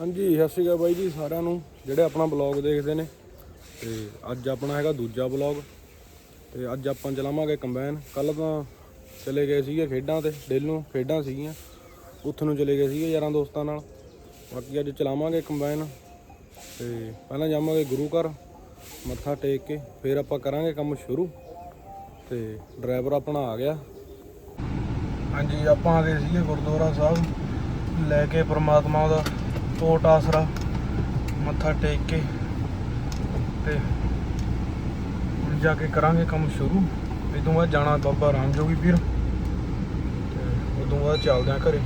ਹਾਂਜੀ, ਸਤਿ ਸ਼੍ਰੀ ਅਕਾਲ ਬਾਈ ਜੀ ਸਾਰਿਆਂ ਨੂੰ, ਜਿਹੜੇ ਆਪਣਾ ਬਲੌਗ ਦੇਖਦੇ ਨੇ। ਤੇ ਅੱਜ ਆਪਣਾ ਹੈਗਾ ਦੂਜਾ ਬਲੌਗ। ਤੇ ਅੱਜ ਆਪਾਂ ਚਲਾਵਾਂਗੇ ਕੰਬਾਈਨ। ਕੱਲ ਤਾਂ ਚਲੇ ਗਏ ਸੀਗੇ ਖੇਡਾਂ ਤੇ ਦਿਲ ਨੂੰ ਖੇਡਾਂ ਸੀਗੀਆਂ। ਉੱਥੇ ਨੂੰ ਚਲੇ ਗਏ ਸੀਗੇ ਯਾਰਾਂ ਦੋਸਤਾਂ ਨਾਲ। ਬਾਕੀ ਅੱਜ ਚਲਾਵਾਂਗੇ ਕੰਬਾਈਨ। ਤੇ ਪਹਿਲਾਂ ਜਾਵਾਂਗੇ ਗੁਰੂ ਘਰ, ਮੱਥਾ ਟੇਕ ਕੇ, ਫਿਰ ਆਪਾਂ ਕਰਾਂਗੇ ਕੰਮ ਸ਼ੁਰੂ। ਤੇ ਡਰਾਈਵਰ ਆਪਣਾ ਆ ਗਿਆ। ਹਾਂਜੀ, ਆਪਾਂ ਆ ਗਏ ਸੀਗੇ ਗੁਰਦੁਆਰਾ ਸਾਹਿਬ। ਲੈ ਕੇ ਪ੍ਰਮਾਤਮਾ ਦਾ ਕੋਟ ਆਸਰਾ, ਮੱਥਾ ਟੇਕ ਕੇ ਤੇ ਹੁਣ ਜਾ ਕੇ ਕਰਾਂਗੇ ਕੰਮ ਸ਼ੁਰੂ। ਇਹ ਤੋਂ ਬਾਅਦ ਜਾਣਾ ਬਾਬਾ ਰਾਮ ਜੋਗੀ ਪੀਰ ਤੇ ਉਦੋਂ ਬਾਅਦ ਚੱਲਦੇ ਆਂ ਘਰੇ।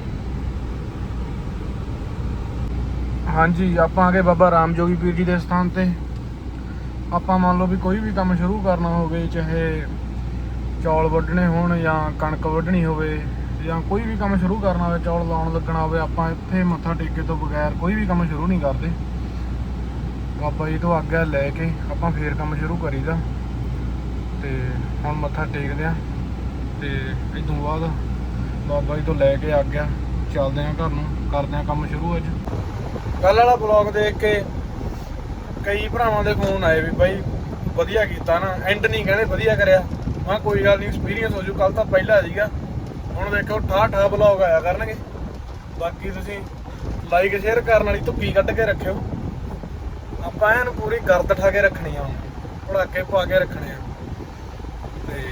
ਹਾਂਜੀ, ਆਪਾਂ ਆ ਗਏ ਬਾਬਾ ਰਾਮ ਜੋਗੀ ਪੀਰ ਜੀ ਦੇ ਸਥਾਨ ਤੇ। ਆਪਾਂ ਮੰਨ ਲਓ ਵੀ ਕੋਈ ਵੀ ਕੰਮ ਸ਼ੁਰੂ ਕਰਨਾ ਹੋਵੇ, ਚਾਹੇ ਚੌਲ ਵੱਢਣੇ ਹੋਣ ਜਾਂ ਕਣਕ ਵੱਢਣੀ ਹੋਵੇ ਜਾਂ ਕੋਈ ਵੀ ਕੰਮ ਸ਼ੁਰੂ ਕਰਨਾ ਹੋਵੇ, ਚੌਲ ਲਾਉਣ ਲੱਗਣਾ ਹੋਵੇ, ਆਪਾਂ ਇੱਥੇ ਮੱਥਾ ਟੇਕੇ ਤੋਂ ਬਗੈਰ ਕੋਈ ਵੀ ਕੰਮ ਸ਼ੁਰੂ ਨਹੀਂ ਕਰਦੇ। ਬਾਬਾ ਜੀ ਤੋਂ ਆਗਿਆ ਲੈ ਕੇ ਆਪਾਂ ਫੇਰ ਕੰਮ ਸ਼ੁਰੂ ਕਰੀਦਾ। ਤੇ ਹੁਣ ਮੱਥਾ ਟੇਕਦੇ ਆ ਤੇ ਇਸ ਤੋਂ ਬਾਅਦ ਬਾਬਾ ਜੀ ਤੋਂ ਲੈ ਕੇ ਆਗਿਆ, ਚੱਲਦੇ ਆ ਘਰ ਨੂੰ, ਕਰਦੇ ਆ ਕੰਮ ਸ਼ੁਰੂ ਅੱਜ। ਕੱਲ ਵਾਲਾ ਬਲੌਗ ਦੇਖ ਕੇ ਕਈ ਭਰਾਵਾਂ ਦੇ ਫੋਨ ਆਏ ਵੀ ਬਾਈ, ਵਧੀਆ ਕੀਤਾ ਨਾ ਐਂਡ ਨਹੀਂ ਕਹਿੰਦੇ ਵਧੀਆ ਕਰਿਆ। ਮੈਂ ਕਿਹਾ ਕੋਈ ਗੱਲ ਨਹੀਂ ਐਕਸਪੀਰੀਅੰਸ ਹੋ ਜੂ ਕੱਲ ਤਾਂ ਪਹਿਲਾ ਸੀਗਾ। ਹੁਣ ਦੇਖੋ ਠਾ ਠਾ ਬਲੌਗ ਆਇਆ ਕਰਨਗੇ। ਬਾਕੀ ਤੁਸੀਂ ਲਾਈਕ ਸ਼ੇਅਰ ਕਰਨ ਵਾਲੀ ਧੁੱਪੀ ਕੱਢ ਕੇ ਰੱਖਿਓ। ਆਪਾਂ ਐਨ ਪੂਰੀ ਗਰਦ ਠਾ ਕੇ ਰੱਖਣੀ ਆ ਪੜਾਕੇ ਪਾ ਕੇ ਰੱਖਣੇ ਆ। ਤੇ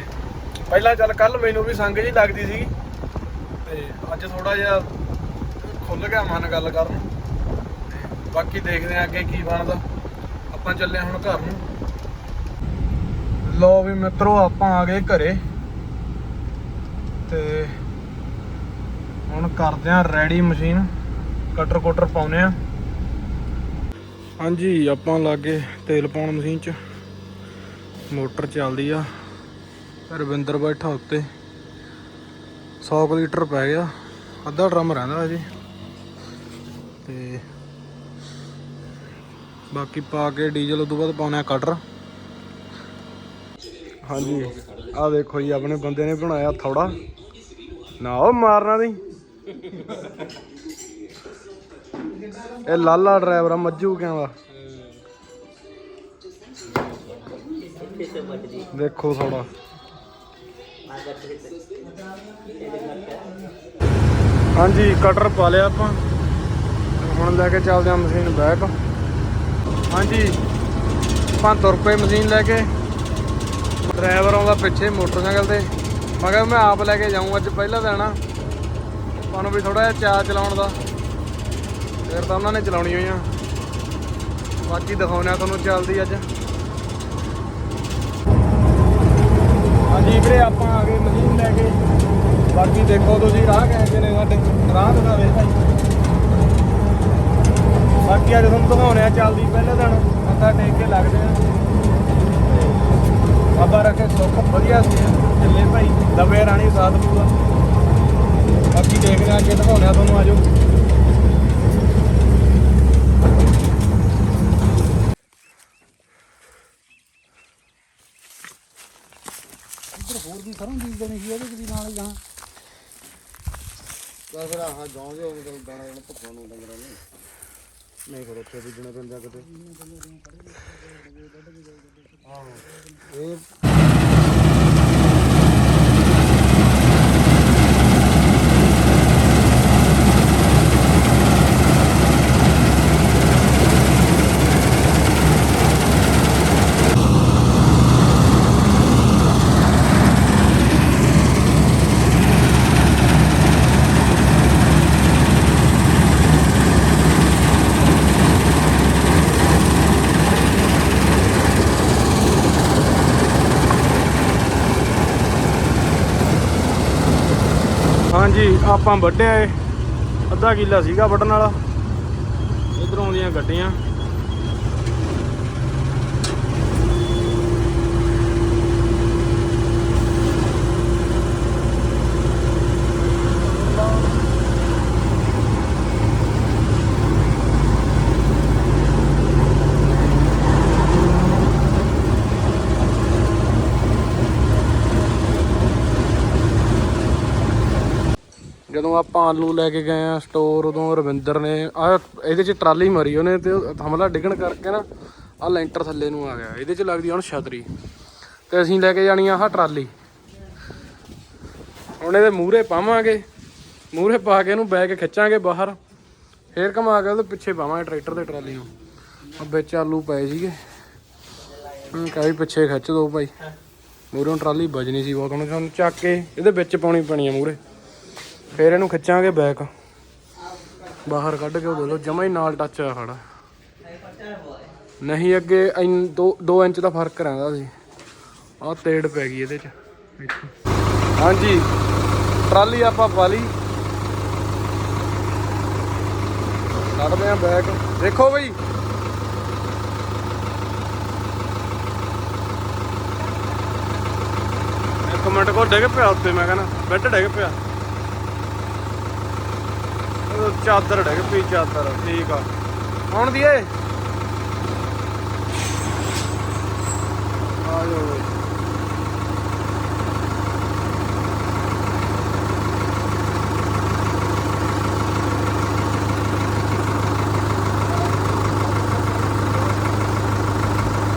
ਪਹਿਲਾਂ ਚੱਲ ਕੱਲ ਮੈਨੂੰ ਵੀ ਸੰਗ ਜੀ ਲੱਗਦੀ ਸੀ ਤੇ ਅੱਜ ਥੋੜਾ ਜਿਹਾ ਖੁੱਲ ਗਿਆ ਮਨ ਗੱਲ ਕਰਨ। ਤੇ ਬਾਕੀ ਦੇਖਦੇ ਆ ਅੱਗੇ ਕੀ ਬਣਦਾ। ਆਪਾਂ ਚੱਲੇ ਹੁਣ ਘਰ ਨੂੰ। ਲੋ ਵੀ ਮਿੱਤਰੋ, ਆਪਾਂ ਆ ਗਏ ਘਰੇ। ਤੇ ਹੁਣ ਕਰਦੇ ਆ ਰੈਡੀ ਮਸ਼ੀਨ ਕਟਰ ਕੋਟਰ ਪਾਉਨੇ ਆ ਹਾਂਜੀ, ਆਪਾਂ ਲਾਗੇ ਤੇਲ ਪਾਉਣ ਮਸ਼ੀਨ 'ਚ। ਮੋਟਰ ਚੱਲਦੀ ਆ। ਰਵਿੰਦਰ ਬੈਠਾ ਉੱਤੇ। 100 ਕੁ ਲੀਟਰ ਪੈ ਗਿਆ। ਅੱਧਾ ਡਰਮ ਰਹਿੰਦਾ ਜੀ ਤੇ ਬਾਕੀ ਪਾ ਕੇ ਡੀਜ਼ਲ ਉਦੋਂ ਬਾਅਦ ਪਾਉਣਾ ਕਟਰ ਹਾਂਜੀ। ਆ ਦੇਖੋ ਜੀ, ਆਪਣੇ ਬੰਦੇ ਨੇ ਬਣਾਇਆ ਥੋੜਾ ਨਾ ਉਹ ਮਾਰਨਾ ਨਹੀਂ। ਇਹ ਲਾਲਾ ਡਰਾਈਵਰ ਆ ਮੱਜੂ ਕਿਆਂ ਦਾ ਦੇਖੋ ਥੋੜਾ ਹਾਂਜੀ, ਕਟਰ ਪਾ ਲਿਆ ਆਪਾਂ। ਹੁਣ ਲੈ ਕੇ ਚੱਲਦੇ ਆ ਮਸ਼ੀਨ ਬੈਕ। ਹਾਂਜੀ ਆਪਾਂ ਤੁਰ ਪਏ ਮਸ਼ੀਨ ਲੈ ਕੇ। ਡਰਾਈਵਰ ਆਉਂਦਾ ਪਿੱਛੇ ਮੋਟਰਸਾਈਕਲ ਤੇ। ਮੈਂ ਕਿਹਾ ਮੈਂ ਆਪ ਲੈ ਕੇ ਜਾਊਂ ਅੱਜ ਪਹਿਲਾ ਦਿਨ ਆ। ਤੁਹਾਨੂੰ ਵੀ ਥੋੜਾ ਜਿਹਾ ਚਾਹ ਚਲਾਉਣ ਦਾ। ਫਿਰ ਤਾਂ ਉਹਨਾਂ ਨੇ ਚਲਾਉਣੀ ਹੋਈ ਆ। ਬਾਕੀ ਦਿਖਾਉਣਾ ਤੁਹਾਨੂੰ ਚੱਲਦੀ ਅੱਜ। ਹਾਂਜੀ ਵੀਰੇ, ਆਪਾਂ ਆ ਗਏ ਮਸ਼ੀਨ ਲੈ ਕੇ। ਬਾਕੀ ਦੇਖੋ ਤੁਸੀਂ ਰਾਹ ਕਹਿੰਦੇ ਨੇ ਸਾਡੇ। ਰਾਹ ਦਿਖਾਵੇ ਭਾਈ। ਬਾਕੀ ਅੱਜ ਤੁਹਾਨੂੰ ਦਿਖਾਉਣੇ ਆ ਚੱਲਦੀ ਪਹਿਲੇ ਦਿਨ। ਅੱਧਾ ਟੇਕ ਕੇ ਲੱਗਦੇ ਆ। ਬਾਬਾ ਰੱਖੇ ਸੁੱਖ, ਵਧੀਆ ਸੀ। ਚੱਲੇ ਭਾਈ, ਦਵੇ ਰਾਣੀ ਸਾਧ ਪੂਰਾ ਬਾਕੀ ਦੇਖਦੇ ਆ ਅੱਗੇ ਦਿਖਾਉਣੇ ਆ ਤੁਹਾਨੂੰ ਆਜੋ। ਇੱਧਰ ਹੋਰ ਵੀ ਸਰੋਂ ਬੀਜ ਦੇਣੀ ਸੀ ਇਹਦੇ ਵੀ ਨਾਲ ਹੀ ਗਾਂ। ਤਾਂ ਫਿਰ ਆਹ ਜਾਉਂਗੇ ਉਹ ਮਤਲਬ ਦਾਣਾ ਜਿਹੜਾ ਭੁੱਖਾ ਨੂੰ ਡੰਗਰਾਂ ਨੂੰ। ਨਹੀਂ ਫਿਰ ਉੱਥੇ ਬੀਜਣਾ ਪੈਂਦਾ ਕਿਤੇ। ਹਾਂ। ਇਹ ਹਾਂਜੀ ਆਪਾਂ ਵੱਢਿਆ ਏ। ਅੱਧਾ ਕਿੱਲਾ ਸੀਗਾ ਵੱਢਣ ਵਾਲਾ। ਇਧਰੋਂ ਆਉਂਦੀਆਂ ਗੱਡੀਆਂ। ਜਦੋਂ ਆਪਾਂ ਆਲੂ ਲੈ ਕੇ ਗਏ ਆ ਸਟੋਰ ਉਦੋਂ ਰਵਿੰਦਰ ਨੇ ਆ ਇਹਦੇ 'ਚ ਟਰਾਲੀ ਮਾਰੀ ਉਹਨੇ ਤੇ ਹਮਲਾ ਡਿੱਗਣ ਕਰਕੇ ਨਾ ਆ ਲੈਂਟਰ ਥੱਲੇ ਨੂੰ ਆ ਗਿਆ। ਇਹਦੇ 'ਚ ਲੱਗਦੀ ਹੁਣ ਛਤਰੀ। ਤੇ ਅਸੀਂ ਲੈ ਕੇ ਜਾਣੀ ਆ ਆਹ ਟਰਾਲੀ। ਹੁਣ ਇਹਦੇ ਮੂਹਰੇ ਪਾਵਾਂਗੇ। ਮੂਹਰੇ ਪਾ ਕੇ ਇਹਨੂੰ ਬੈ ਕੇ ਖਿੱਚਾਂਗੇ ਬਾਹਰ। ਫੇਰ ਘਮਾ ਕੇ ਉਹਦੇ ਪਿੱਛੇ ਪਾਵਾਂਗੇ ਟਰੈਕਟਰ ਤੇ ਟਰਾਲੀ ਨੂੰ। ਵਿੱਚ ਆਲੂ ਪਏ ਸੀਗੇ। ਹੂੰ, ਕਹੀ ਪਿੱਛੇ ਖਿੱਚ ਦੋ ਭਾਈ। ਮੂਹਰੋਂ ਟਰਾਲੀ ਵੱਜਣੀ ਸੀ ਬਹੁਤ। ਹੁਣ ਸਾਨੂੰ ਚੱਕ ਕੇ ਇਹਦੇ ਵਿੱਚ ਪਾਉਣੀ ਪੈਣੀ ਆ ਮੂਹਰੇ। ਫਿਰ ਇਹਨੂੰ ਖਿੱਚਾਂਗੇ ਬੈਕ ਬਾਹਰ ਕੱਢ ਕੇ ਉਹ ਦੇ ਲੋ ਜਮਾ ਹੀ ਨਾਲ ਟੱਚ ਆ ਖੜਾ ਨਹੀਂ, ਅੱਗੇ 2 2 ਇੰਚ ਦਾ ਫ਼ਰਕ ਰਹਿੰਦਾ ਸੀ। ਆਹ ਤੇੜ ਪੈ ਗਈ ਇਹਦੇ ਚ। ਹਾਂਜੀ। ਟਰਾਲੀ ਆਪਾਂ ਪਾ ਲਈ। ਕੱਢਦੇ ਆ ਬੈਕ ਦੇਖੋ ਬਈ। ਇੱਕ ਮਿੰਟ ਕੋ ਡਿੱਗ ਪਿਆ ਉੱਤੇ, ਮੈਂ ਕਹਿੰਦਾ, ਬੈੱਡ ਡਿੱਗ ਪਿਆ। ਚਾਦਰ ਡਿੱਗ ਪਈ ਚਾਦਰ, ਠੀਕ ਆ। ਹੁਣ ਦੀਏ? ਆ,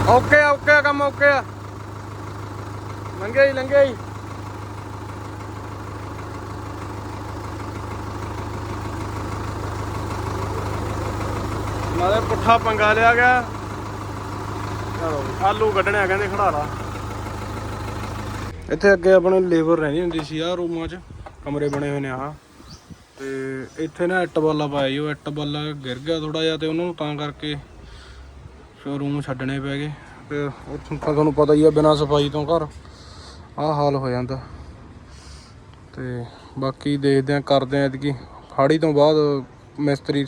ਓਕੇ ਓਕੇ ਕੰਮ ਓਕੇ ਆ। ਲੰਘੇ ਹੀ ਲੰਘੇ ਹੀ ਨਾਲੇ ਪੁੱਠਾ ਪੰਗਾ ਲਿਆ ਗਿਆ। ਚਲੋ, ਆਲੂ ਕੱਢਣੇ ਆ ਕਹਿੰਦੇ ਖੜਾਲਾ। ਇੱਥੇ ਅੱਗੇ ਆਪਣੇ ਲੇਬਰ ਰਹਿੰਦੀ ਹੁੰਦੀ ਸੀ ਆ ਰੂਮਾਂ 'ਚ, ਕਮਰੇ ਬਣੇ ਹੋਏ ਨੇ ਆਹ। ਤੇ ਇੱਥੇ ਨਾ ਇੱਟ ਬਾਲਾ ਪਾਇਆ ਜੀ ਉਹ ਇੱਟ ਬਾਲਾ ਗਿਰ ਗਿਆ ਥੋੜਾ ਜਿਹਾ ਤੇ ਉਹਨਾਂ ਨੂੰ ਤਾਂ ਕਰਕੇ ਸ਼ੋਰੂਮ ਛੱਡਣੇ ਪੈ ਗਏ। ਤੇ ਉਹ ਤਾਂ ਤੁਹਾਨੂੰ ਪਤਾ ਹੀ ਆ ਬਿਨਾਂ ਸਫ਼ਾਈ ਤੋਂ ਘਰ, ਆਹ ਹਾਲ ਹੋ ਜਾਂਦਾ। ਤੇ ਬਾਕੀ ਦੇਖਦੇ ਆ ਕਰਦੇ ਆ ਐਤਕੀ। ਫਾੜੀ ਤੋਂ ਬਾਅਦ ਮਿਸਤਰੀ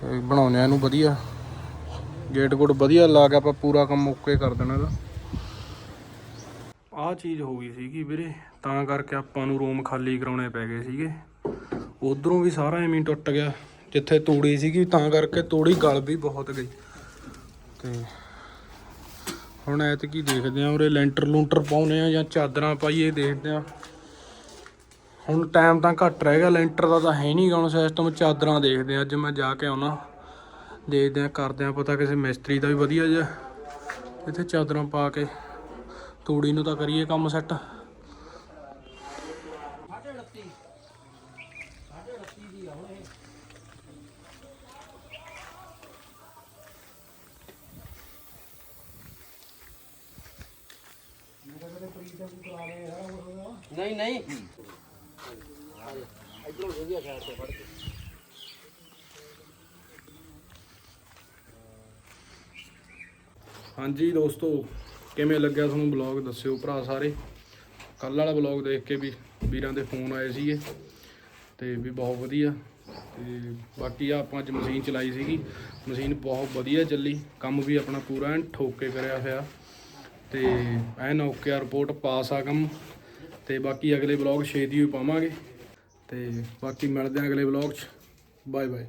ਤੇ ਬਣਾਉਂਦੇ ਆ ਇਹਨੂੰ ਵਧੀਆ। ਗੇਟ ਗੁੱਟ ਵਧੀਆ ਲਾ ਕੇ ਆਪਾਂ ਪੂਰਾ ਕੰਮ ਓਕੇ ਕਰ ਦੇਣਾ ਇਹਦਾ। ਆਹ ਚੀਜ਼ ਹੋ ਗਈ ਸੀਗੀ ਵੀਰੇ, ਤਾਂ ਕਰਕੇ ਆਪਾਂ ਨੂੰ ਰੂਮ ਖਾਲੀ ਕਰਾਉਣੇ ਪੈ ਗਏ ਸੀਗੇ। ਉਧਰੋਂ ਵੀ ਸਾਰਾ ਐਵੇਂ ਟੁੱਟ ਗਿਆ, ਜਿੱਥੇ ਤੂੜੀ ਸੀਗੀ, ਤਾਂ ਕਰਕੇ ਤੂੜੀ ਗਲ ਵੀ ਬਹੁਤ ਗਈ। ਤੇ ਹੁਣ ਐਤਕੀ ਦੇਖਦੇ ਆ, ਉਰੇ ਲੈਂਟਰ ਲੂੰਟਰ ਪਾਉਨੇ ਆ ਜਾਂ ਚਾਦਰਾਂ ਪਾਈਏ ਦੇਖਦੇ ਆ। ਹੁਣ ਟਾਈਮ ਤਾਂ ਘੱਟ ਰਹਿ ਗਿਆ ਲੈਂਟਰ ਦਾ ਤਾਂ ਹੈ ਨਹੀਂ ਗਾਉਣ ਸਿਸਟਮ ਚਾਦਰਾਂ ਦੇਖਦੇ ਆ ਅੱਜ ਮੈਂ ਜਾ ਕੇ ਆਉਣਾ। ਦੇਖਦੇ ਆ ਕਰਦੇ ਆ ਪਤਾ ਕਿਸੇ ਮਿਸਤਰੀ ਦਾ ਵੀ ਵਧੀਆ ਜਿਹਾ। ਇੱਥੇ ਚਾਦਰਾਂ ਪਾ ਕੇ ਤੂੜੀ ਨੂੰ ਤਾਂ ਕਰੀਏ ਕੰਮ ਸੈੱਟ ਨਹੀਂ ਨਹੀਂ। ਹਾਂਜੀ ਦੋਸਤੋ, ਕਿਵੇਂ ਲੱਗਿਆ ਤੁਹਾਨੂੰ ਬਲੌਗ ਦੱਸਿਓ ਭਰਾ ਸਾਰੇ। ਕੱਲ ਵਾਲਾ ਬਲੌਗ ਦੇਖ ਕੇ ਵੀ ਵੀਰਾਂ ਦੇ ਫੋਨ ਆਏ ਸੀਗੇ ਤੇ ਵੀ ਬਹੁਤ ਵਧੀਆ। ਤੇ ਬਾਕੀ ਆ ਆਪਾਂ ਅੱਜ ਮਸ਼ੀਨ ਚਲਾਈ ਸੀਗੀ। ਮਸ਼ੀਨ ਬਹੁਤ ਵਧੀਆ ਚੱਲੀ। ਕੰਮ ਵੀ ਆਪਣਾ ਪੂਰਾ ਐਨ ਠੋਕ ਕੇ ਕਰਿਆ ਹੋਇਆ। ਤੇ ਐਨ ਓਕੇ ਰਿਪੋਰਟ ਪਾਸ ਆ ਕੰਮ। ਤੇ ਬਾਕੀ ਅਗਲੇ ਬਲੌਗ ਦੀ ਹੀ ਪਾਵਾਂਗੇ। ਤੇ ਬਾਕੀ ਮਿਲਦੇ ਆ ਅਗਲੇ ਬਲੌਗ 'ਚ। Bye bye